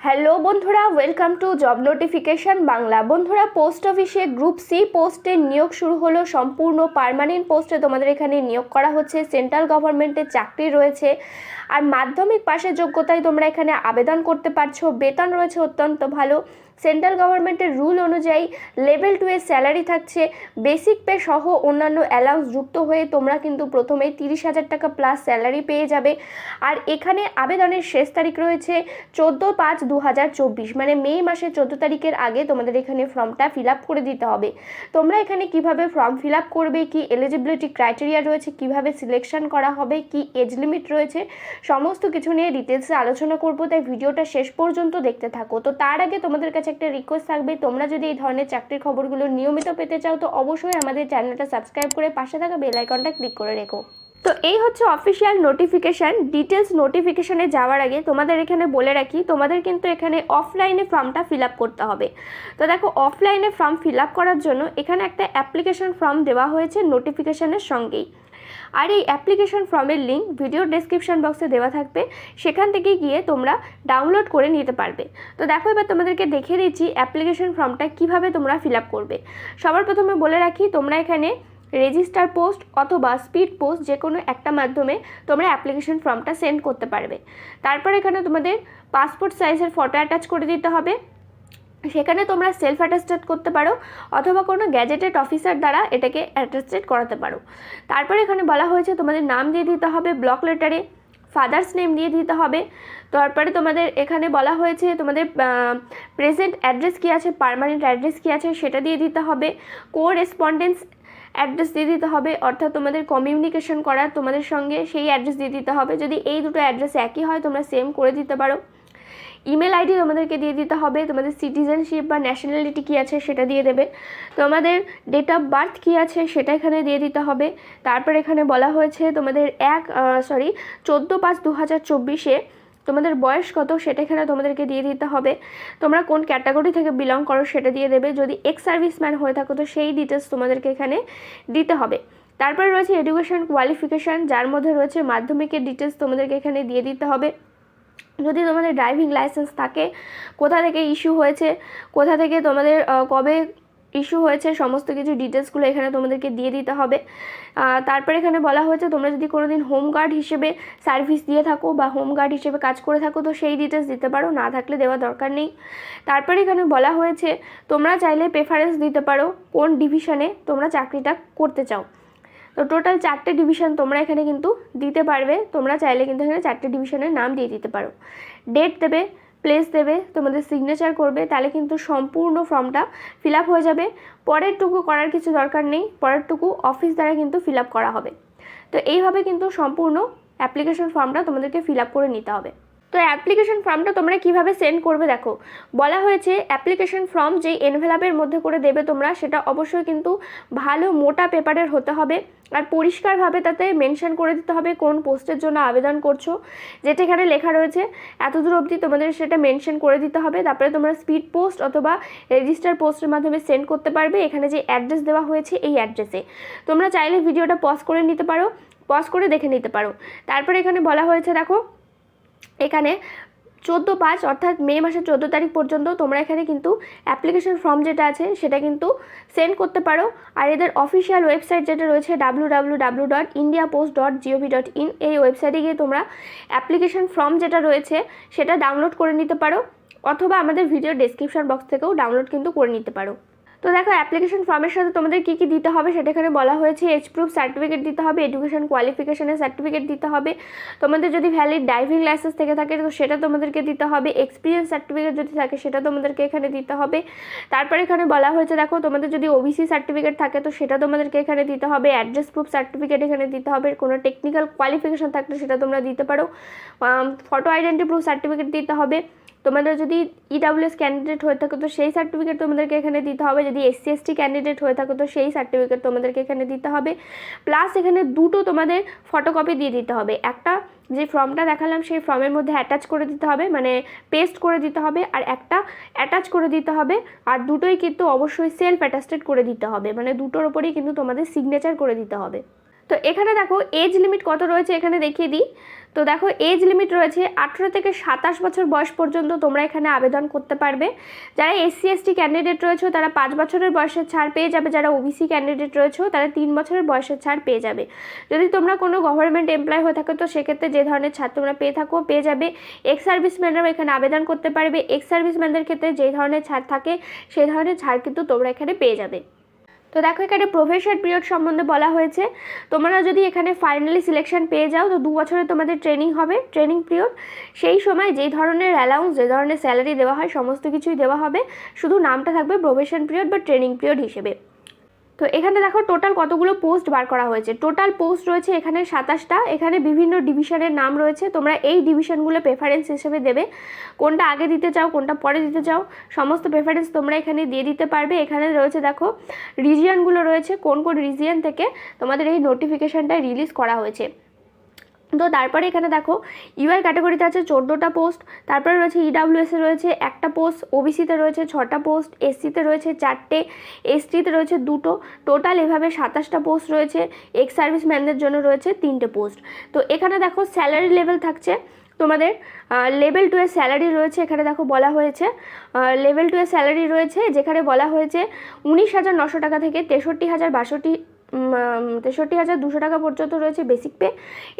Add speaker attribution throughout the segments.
Speaker 1: Hello বন্ধুরা welcome to job notification Bangla. বন্ধুরা post অফিসে গ্রুপ সি পোস্টের নিয়োগ শুরু হলো। সম্পূর্ণ পারমানেন্ট পোস্টে তোমাদের এখানে নিয়োগ করা হচ্ছে। সেন্ট্রাল গভর্নমেন্টের চাকরি রয়েছে। আর মাধ্যমিক পাশের যোগ্যতায় তোমরা এখানে আবেদন করতে পারছ। বেতন রয়েছে অত্যন্ত ভালো। সেন্ট্রাল গভর্নমেন্টের রুল অনুযায়ী লেভেল টু এর স্যালারি থাকছে, বেসিক পে সহ অন্যান্য অ্যালাউন্স যুক্ত হয়ে তোমরা কিন্তু প্রথমে তিরিশ হাজার টাকা প্লাস স্যালারি পেয়ে যাবে। আর এখানে আবেদনের শেষ তারিখ রয়েছে চোদ্দ পাঁচ দু হাজার চব্বিশ মানে মে মাসের চোদ্দ তারিখের আগে তোমাদের এখানে ফর্মটা ফিল আপ করে দিতে হবে। তোমরা এখানে কীভাবে ফর্ম ফিল আপ করবে, কি এলিজিবিলিটি ক্রাইটেরিয়া রয়েছে, কীভাবে সিলেকশন করা হবে, কি এজ লিমিট রয়েছে, সমস্ত কিছু নিয়ে ডিটেলসে আলোচনা করব, তাই ভিডিওটা শেষ পর্যন্ত দেখতে থাকো। তো তার আগে তোমাদের কাছে একটা রিকোয়েস্ট থাকবে, তোমরা যদি এই ধরনের চাকরির খবরগুলো নিয়মিত পেতে চাও, তো অবশ্যই আমাদের চ্যানেলটা সাবস্ক্রাইব করে পাশে থাকা বেল আইকনটা ক্লিক করে রেখো। তো এই হচ্ছে অফিসিয়াল নোটিফিকেশান ডিটেলস নোটিফিকেশানে যাওয়ার আগে তোমাদের এখানে বলে রাখি, তোমাদের কিন্তু এখানে অফলাইনে ফর্মটা ফিল আপ করতে হবে। তো দেখো অফলাইনে ফর্ম ফিল আপ করার জন্য এখানে একটা অ্যাপ্লিকেশন ফর্ম দেওয়া হয়েছে নোটিফিকেশানের সঙ্গেই। আর এই অ্যাপ্লিকেশন ফর্মের লিঙ্ক ভিডিও ডেসক্রিপশন বক্সে দেওয়া থাকবে। সেখান থেকে গিয়ে তোমরা ডাউনলোড করে নিতে পারবে। তো দেখো, এবার তোমাদেরকে দেখে দিচ্ছি অ্যাপ্লিকেশন ফর্মটা কীভাবে তোমরা ফিল আপ করবে। সবার প্রথমে বলে রাখি, তোমরা এখানে রেজিস্টার পোস্ট অথবা স্পিড পোস্ট যে কোনো একটা মাধ্যমে তোমরা অ্যাপ্লিকেশন ফর্মটা সেন্ড করতে পারবে। তারপর এখানে তোমাদের পাসপোর্ট সাইজের ফটো অ্যাটাচ করে দিতে হবে। সেখানে তোমরা সেলফ অ্যাটাস্টেড করতে পারো অথবা কোনো গ্যাজেটেড অফিসার দ্বারা এটাকে অ্যাটাস্টেড করাতে পারো। তারপরে এখানে বলা হয়েছে তোমাদের নাম দিয়ে দিতে হবে ব্লক লেটারে ফাদার্স নেম দিয়ে দিতে হবে। তারপরে তোমাদের এখানে বলা হয়েছে তোমাদের প্রেজেন্ট অ্যাড্রেস কী আছে পারমানেন্ট অ্যাড্রেস কী আছে সেটা দিয়ে দিতে হবে। কো রেসপন্ডেন্স অ্যাড্রেস দিয়ে দিতে হবে, অর্থাৎ তোমাদের কমিউনিকেশন করার তোমাদের সঙ্গে সেই অ্যাড্রেস দিয়ে দিতে হবে। যদি এই দুটো অ্যাড্রেস একই হয়, তোমরা সেম করে দিতে পারো। ইমেল আইডি তোমাদেরকে দিয়ে দিতে হবে, তোমাদের সিটিজেনশিপ বা ন্যাশনালিটি কী আছে সেটা দিয়ে দেবে। তোমাদের ডেট অফ বার্থ কী আছে সেটা এখানে দিয়ে দিতে হবে। তারপর এখানে বলা হয়েছে তোমাদের এক সরি চোদ্দ পাঁচ দু হাজার চব্বিশে তোমাদের বয়স কত সেটা এখানে তোমাদেরকে দিয়ে দিতে হবে। তোমরা কোন ক্যাটাগরি থেকে বিলং করো সেটা দিয়ে দেবে। যদি এক্স সার্ভিসম্যান হয়ে থাকো তো সেই ডিটেলস তোমাদেরকে এখানে দিতে হবে। তারপরে রয়েছে এডুকেশন কোয়ালিফিকেশান যার মধ্যে রয়েছে মাধ্যমিকের ডিটেলস তোমাদেরকে এখানে দিয়ে দিতে হবে। যদি তোমাদের ড্রাইভিং লাইসেন্স থাকে, কোথা থেকে ইস্যু হয়েছে, কোথা থেকে তোমাদের কবে ইস্যু হয়েছে, সমস্ত কিছু ডিটেলসগুলো এখানে তোমাদেরকে দিয়ে দিতে হবে। তারপরে এখানে বলা হয়েছে, তোমরা যদি কোনো দিন হোমগার্ড হিসেবে সার্ভিস দিয়ে থাকো বা হোমগার্ড হিসেবে কাজ করে থাকো, তো সেই ডিটেলস দিতে পারো, না থাকলে দেওয়া দরকার নেই। তারপরে এখানে বলা হয়েছে, তোমরা চাইলে প্রেফারেন্স দিতে পারো, কোন ডিভিশনে তোমরা চাকরিটা করতে চাও। তো টোটাল চারটে ডিভিশন তোমরা এখানে কিন্তু দিতে পারবে। তোমরা চাইলে কিন্তু এখানে চারটে ডিভিশনের নাম দিয়ে দিতে পারো। ডেট দেবে প্লেস দেবে, তোমাদের সিগনেচার করবে, তাহলে কিন্তু সম্পূর্ণ ফর্মটা ফিল হয়ে যাবে। পরেরটুকু করার কিছু দরকার নেই, পরেরটুকু অফিস দ্বারা কিন্তু ফিল করা হবে। তো এইভাবে কিন্তু সম্পূর্ণ অ্যাপ্লিকেশন ফর্মটা তোমাদেরকে ফিল করে নিতে হবে। তো অ্যাপ্লিকেশন ফর্মটা তোমরা কীভাবে সেন্ড করবে দেখো। বলা হয়েছে অ্যাপ্লিকেশন ফর্ম যেই এনভেলাপের মধ্যে করে দেবে তোমরা, সেটা অবশ্যই কিন্তু ভালো মোটা পেপারের হতে হবে আর পরিষ্কারভাবে তাতে মেনশন করে দিতে হবে কোন পোস্টের জন্য আবেদন করছ। যেটা এখানে লেখা রয়েছে এত দূর অবধি তোমাদের সেটা মেনশন করে দিতে হবে। তারপরে তোমরা স্পিড পোস্ট অথবা রেজিস্টার পোস্টের মাধ্যমে সেন্ড করতে পারবে। এখানে যে অ্যাড্রেস দেওয়া হয়েছে, এই অ্যাড্রেসে তোমরা চাইলে ভিডিওটা পজ করে নিতে পারো পজ করে দেখে নিতে পারো। তারপরে এখানে বলা হয়েছে, দেখো এখানে চোদ্দ পাঁচ অর্থাৎ মে মাসের চোদ্দ তারিখ পর্যন্ত তোমরা এখানে কিন্তু অ্যাপ্লিকেশন ফর্ম যেটা আছে সেটা কিন্তু সেন্ড করতে পারো। আর এদের অফিসিয়াল ওয়েবসাইট যেটা রয়েছে W W W dot India post dot GOV dot in এই ওয়েবসাইটে গিয়ে তোমরা অ্যাপ্লিকেশন ফর্ম যেটা রয়েছে সেটা ডাউনলোড করে নিতে পারো। অথবা আমাদের ভিডিও ডেসক্রিপশন বক্স থেকেও ডাউনলোড কিন্তু করে নিতে পারো। তো দেখো অ্যাপ্লিকেশন ফর্মের সাথে তোমাদের কী কী দিতে হবে সেটা এখানে বলা হয়েছে। এজ প্রুফ সার্টিফিকেট দিতে হবে এডুকেশন কোয়ালিফিকেশনের সার্টিফিকেট দিতে হবে। তোমাদের যদি ভ্যালিড ড্রাইভিং লাইসেন্স থেকে থাকে, তো সেটা তোমাদেরকে দিতে হবে। এক্সপিরিয়েন্স সার্টিফিকেট যদি থাকে, সেটা তোমাদেরকে এখানে দিতে হবে। তারপরে এখানে বলা হয়েছে, দেখো, তোমাদের যদি ওবিসি সার্টিফিকেট থাকে, তো সেটা তোমাদেরকে এখানে দিতে হবে। অ্যাড্রেস প্রুফ সার্টিফিকেট এখানে দিতে হবে। কোনো টেকনিক্যাল কোয়ালিফিকেশন থাকলে সেটা তোমরা দিতে পারো। ফটো আইডেন্টি প্রুফ সার্টিফিকেট দিতে হবে। তোমাদের যদি ইডাব্লিউএস ক্যান্ডিডেট হয়ে থাকো, তো সেই সার্টিফিকেট তোমাদেরকে এখানে দিতে হবে। যদি এসসি এসটি ক্যান্ডিডেট হয়ে থাকো, তো সেই সার্টিফিকেট তোমাদেরকে এখানে দিতে হবে। প্লাস এখানে দুটো তোমাদের ফটোকপি দিয়ে দিতে হবে। একটা যে ফর্মটা দেখালাম, সেই ফর্মের মধ্যে অ্যাটাচ করে দিতে হবে মানে পেস্ট করে দিতে হবে, আর একটা অ্যাটাচ করে দিতে হবে, আর দুটোই কিন্তু অবশ্যই সেলফ অ্যাটাস্টেড করে দিতে হবে। মানে দুটোর ওপরেই কিন্তু তোমাদের সিগনেচার করে দিতে হবে। তো এখানে দেখো এজ লিমিট কত রয়েছে এখানে দেখিয়ে দিই। তো দেখো এজ লিমিট রয়েছে আঠেরো থেকে সাতাশ বছর বয়স পর্যন্ত তোমরা এখানে আবেদন করতে পারবে। যারা এসসি এসটি ক্যান্ডিডেট রয়েছে, তারা পাঁচ বছরের বয়সের ছাড় পেয়ে যাবে। যারা ওবিসি ক্যান্ডিডেট রয়েছে, তারা তিন বছরের বয়সের ছাড় পেয়ে যাবে। যদি তোমরা কোনো গভর্নমেন্ট এমপ্লয় হয়ে থাকো, তো সেক্ষেত্রে যে ধরনের ছাড় তোমরা পেয়ে থাকো, পেয়ে যাবে। এক্স সার্ভিসম্যানরাও এখানে আবেদন করতে পারবে। এক্স সার্ভিসম্যানদের ক্ষেত্রে যে ধরনের ছাড় থাকে, সেই ধরনের ছাড় কিন্তু তোমরা এখানে পেয়ে যাবে। তো দেখো এখানে প্রফেশন পিরিয়ড সম্বন্ধে বলা হয়েছে। তোমরা যদি এখানে ফাইনালি সিলেকশন পেয়ে যাও, তো দু বছরে তোমাদের ট্রেনিং হবে ট্রেনিং পিরিয়ড সেই সময় যেই ধরনের অ্যালাউন্স যে ধরনের স্যালারি দেওয়া হয়, সমস্ত কিছুই দেওয়া হবে। শুধু নামটা থাকবে প্রফেশন পিরিয়ড বা ট্রেনিং পিরিয়ড হিসেবে। তো এখানে দেখো টোটাল কতগুলো পোস্ট বার করা হয়েছে? টোটাল পোস্ট রয়েছে এখানে সাতাশটা। এখানে বিভিন্ন ডিভিশনের নাম রয়েছে। তোমরা এই ডিভিশনগুলো প্রেফারেন্স হিসেবে দেবে। কোনটা আগে দিতে চাও, কোনটা পরে দিতে চাও, সমস্ত প্রেফারেন্স তোমরা এখানে দিয়ে দিতে পারবে। এখানে রয়েছে দেখো রিজিয়ানগুলো রয়েছে, কোন কোন রিজিয়ান থেকে তোমাদের এই নোটিফিকেশানটা রিলিজ করা হয়েছে। তো তারপরে এখানে দেখো ইউআর ক্যাটাগরিতে আছে চোদ্দোটা পোস্ট তারপরে রয়েছে ইডাব্লিউএসে রয়েছে একটা পোস্ট ওবিসিতে রয়েছে ছটা পোস্ট এসসিতে রয়েছে চারটে এসটিতে রয়েছে দুটো টোটাল এভাবে সাতাশটা পোস্ট রয়েছে এক্স সার্ভিসম্যানদের জন্য রয়েছে তিনটে পোস্ট তো এখানে দেখো স্যালারি লেভেল থাকছে, তোমাদের লেভেল টু এর স্যালারি রয়েছে, এখানে দেখো বলা হয়েছে লেভেল টু এর স্যালারি রয়েছে, যেখানে বলা হয়েছে উনিশ হাজার নশো টাকা থেকে তেষট্টি হাজার বাষট্টি তেষট্টি হাজার দুশো টাকা পর্যন্ত রয়েছে বেসিক পে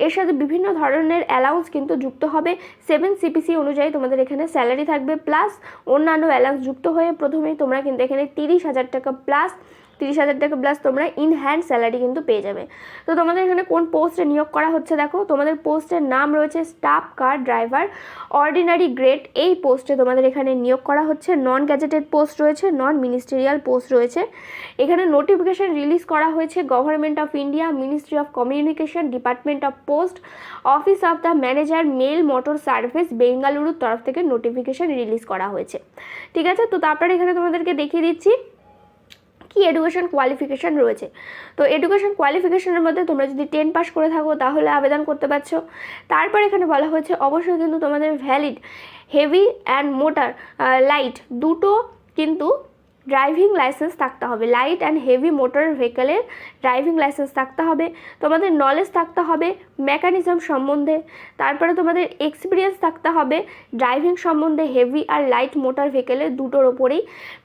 Speaker 1: এর সাথে বিভিন্ন ধরনের অ্যালাউন্স কিন্তু যুক্ত হবে। সেভেন সিপিসি অনুযায়ী তোমাদের এখানে স্যালারি থাকবে। প্লাস অন্যান্য অ্যালাউন্স যুক্ত হয়ে প্রথমেই তোমরা কিন্তু এখানে তিরিশ হাজার টাকা প্লাস তিরিশ হাজার টাকা প্লাস তোমরা ইন হ্যান্ড স্যালারি কিন্তু পেয়ে যাবে। তো তোমাদের এখানে কোন পোস্টে নিয়োগ করা হচ্ছে দেখো? তোমাদের পোস্টের নাম রয়েছে staff car driver ordinary grade এই পোস্টে তোমাদের এখানে নিয়োগ করা হচ্ছে। নন গ্যাজেটেড পোস্ট রয়েছে নন মিনিস্ট্রিয়াল পোস্ট রয়েছে। এখানে নোটিফিকেশান রিলিজ করা হয়েছে government of India ministry of communication department of post office of the manager mail motor service বেঙ্গালুরুর তরফ থেকে নোটিফিকেশান রিলিজ করা হয়েছে। ঠিক আছে? তো তারপরে এখানে তোমাদেরকে দেখিয়ে দিচ্ছি। কি এডুকেশন কোয়ালিফিকেশান রয়েছে? তো এডুকেশন কোয়ালিফিকেশানের মধ্যে তোমরা যদি টেন পাস করে থাকো, তাহলে আবেদন করতে পারছ। তারপর এখানে বলা হয়েছে, অবশ্যই কিন্তু তোমাদের valid heavy and motor light দুটো কিন্তু ড্রাইভিং লাইসেন্স থাকতে হবে। লাইট অ্যান্ড হেভি মোটর ভেহিকেলের ড্রাইভিং লাইসেন্স থাকতে হবে। তোমাদের নলেজ থাকতে হবে মেকানিজম সম্বন্ধে। তারপরে তোমাদের এক্সপিরিয়েন্স থাকতে হবে ড্রাইভিং সম্বন্ধে হেভি আর লাইট মোটর ভেহিকেলের দুটোর ওপরেই।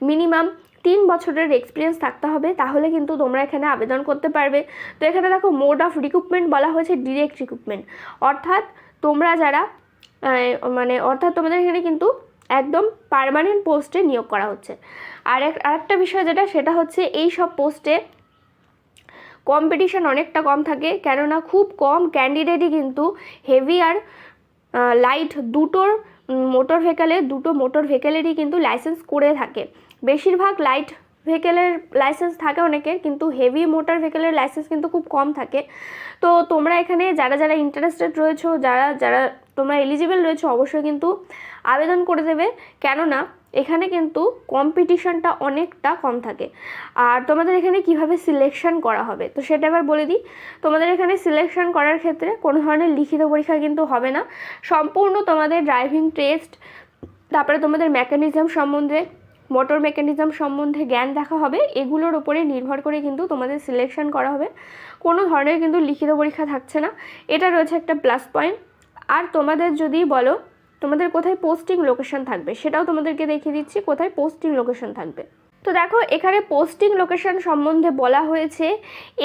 Speaker 1: মিনিমাম তিন বছরের এক্সপিরিয়েন্স থাকতে হবে, তাহলে কিন্তু তোমরা এখানে আবেদন করতে পারবে। তো এখানে দেখো মোড অফ রিক্রুটমেন্ট বলা হয়েছে ডিরেক্ট রিক্রুটমেন্ট অর্থাৎ তোমরা যারা মানে অর্থাৎ তোমাদের এখানে কিন্তু একদম পারমানেন্ট পোস্টে নিয়োগ করা হচ্ছে। আর এক, আরেকটা বিষয় যেটা, সেটা হচ্ছে এই সব পোস্টে কম্পিটিশান অনেকটা কম থাকে, কেননা খুব কম ক্যান্ডিডেটই কিন্তু হেভি আর লাইট দুটোর মোটর ভেহিকেলে দুটো মোটর ভেহিকেলেরই কিন্তু লাইসেন্স করে থাকে। বেশিরভাগ লাইট ভেহিকেলের লাইসেন্স থাকে অনেকের কিন্তু হেভি মোটর ভেহিকেলের লাইসেন্স কিন্তু খুব কম থাকে। তো তোমরা এখানে যারা যারা ইন্টারেস্টেড রয়েছো, যারা যারা তোমরা এলিজিবল রয়েছো, অবশ্যই কিন্তু আবেদন করে দেবে। কেননা, এখানে কিন্তু কম্পিটিশনটা অনেকটা কম থাকে। আর তোমাদের এখানে কীভাবে সিলেকশন করা হবে, তো সেটা এবার বলে দিই। তোমাদের এখানে সিলেকশন করার ক্ষেত্রে কোনো ধরনের লিখিত পরীক্ষা কিন্তু হবে না। সম্পূর্ণ তোমাদের ড্রাইভিং টেস্ট তারপরে তোমাদের মেকানিজম সম্বন্ধে মোটর মেকানিজম সম্বন্ধে জ্ঞান দেখা হবে, এগুলোর ওপরে নির্ভর করে কিন্তু তোমাদের সিলেকশন করা হবে। কোনো ধরনের কিন্তু লিখিত পরীক্ষা থাকছে না। এটা রয়েছে একটা প্লাস পয়েন্ট আর তোমাদের যদি বলো, তোমাদের কোথায় পোস্টিং লোকেশন থাকবে, সেটাও তোমাদেরকে দেখিয়ে দিচ্ছি, কোথায় পোস্টিং লোকেশন থাকবে। তো দেখো, এখানে পোস্টিং লোকেশন সম্বন্ধে বলা হয়েছে,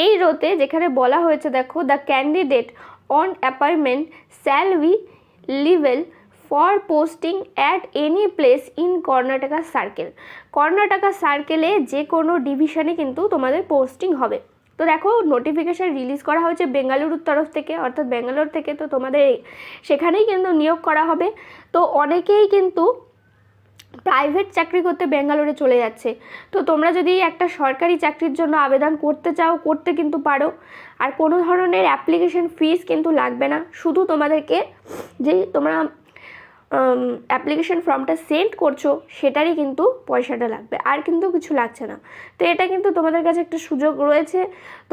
Speaker 1: এই রোতে যেখানে বলা হয়েছে, দেখো the candidate on appointment shall we লিভেল for posting at any place in Karnataka circle Karnataka সার্কেলে যে কোনো ডিভিশনে কিন্তু তোমাদের পোস্টিং হবে। তো দেখো নোটিফিকেশান রিলিজ করা হয়েছে বেঙ্গালুরুর তরফ থেকে, অর্থাৎ ব্যাঙ্গালোর থেকে, তো তোমাদের সেখানেই কিন্তু নিয়োগ করা হবে। তো অনেকেই কিন্তু প্রাইভেট চাকরি করতে ব্যাঙ্গালোরে চলে যাচ্ছে। তো তোমরা যদি একটা সরকারি চাকরির জন্য আবেদন করতে চাও, করতে কিন্তু পারো। আর কোনো ধরনের অ্যাপ্লিকেশন ফিস কিন্তু লাগবে না। শুধু তোমাদেরকে যেই তোমরা অ্যাপ্লিকেশন ফর্মটা সেন্ড করছ, সেটারই কিন্তু পয়সাটা লাগবে, আর কিন্তু কিছু লাগছে না। তো এটা কিন্তু তোমাদের কাছে একটা সুযোগ রয়েছে,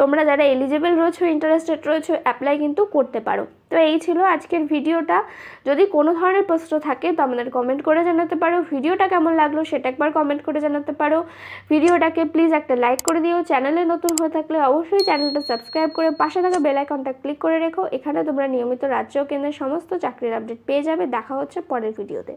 Speaker 1: তোমরা যারা এলিজেবল রয়েছো ইন্টারেস্টেড রয়েছো অ্যাপ্লাই কিন্তু করতে পারো। তো এই ছিল আজকের ভিডিওটা। যদি কোনো ধরনের প্রশ্ন থাকে তো আমাদের কমেন্ট করে জানাতে পারো। ভিডিওটা কেমন লাগল সেটা একবার কমেন্ট করে জানাতে পারো। ভিডিওটাকে প্লিজ একটা লাইক করে দিও। চ্যানেলে নতুন হয়ে থাকলে অবশ্যই চ্যানেলটা সাবস্ক্রাইব করে পাশে থাকা বেল আইকনটা ক্লিক করে রেখো। এখানে তোমরা নিয়মিত রাজ্য কেন্দ্রের সমস্ত চাকরির আপডেট পেয়ে যাবে। দেখা হচ্ছে পরের ভিডিওতে।